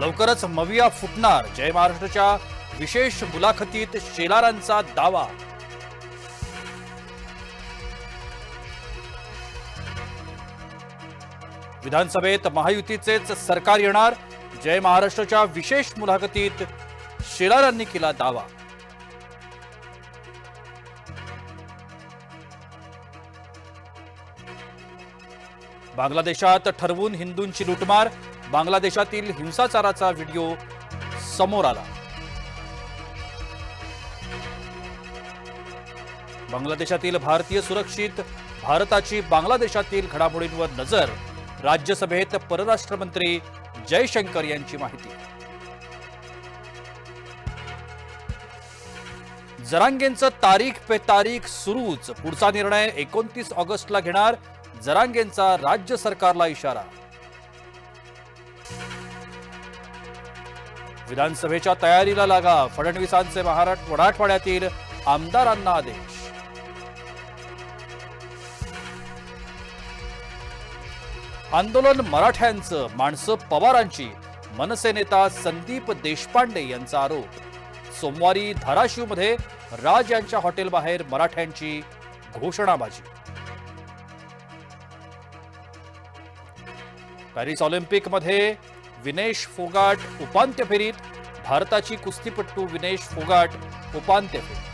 लवकरच मविया फुटणार जय महाराष्ट्राच्या विशेष मुलाखतीत शेलारांचा दावा. विधानसभेत महायुतीचेच सरकार येणार जय महाराष्ट्राच्या विशेष मुलाखतीत शेलारांनी केला दावा. बांगलादेशात ठरवून हिंदूंची लुटमार बांगलादेशातील हिंसाचाराचा व्हिडिओ समोर आला. बांगलादेशातील भारतीय सुरक्षित भारताची बांगलादेशातील घडामोडींवर नजर राज्यसभेत परराष्ट्र मंत्री जयशंकर यांची माहिती. जरांगेंचं तारीख पे तारीख सुरूच. पुढचा निर्णय एकोणतीस ऑगस्टला घेणार जरांगेंचा राज्य सरकारला इशारा. विधानसभेच्या तयारीला लागा. फडणवीसांचे महाराष्ट्र मराठवाड्यातील आमदारांना आदेश. आंदोलन मराठ्यांचं माणसं पवारांची मनसे नेता संदीप देशपांडे यांचा आरोप. सोमवारी धाराशिवमध्ये राज यांच्या हॉटेलबाहेर मराठ्यांची घोषणाबाजी. पॅरिस ऑलिम्पिकमध्ये विनेश फोगाट उपांत्य फेरीत भारताची कुस्तीपट्टू विनेश फोगाट उपांत्य फेरीत.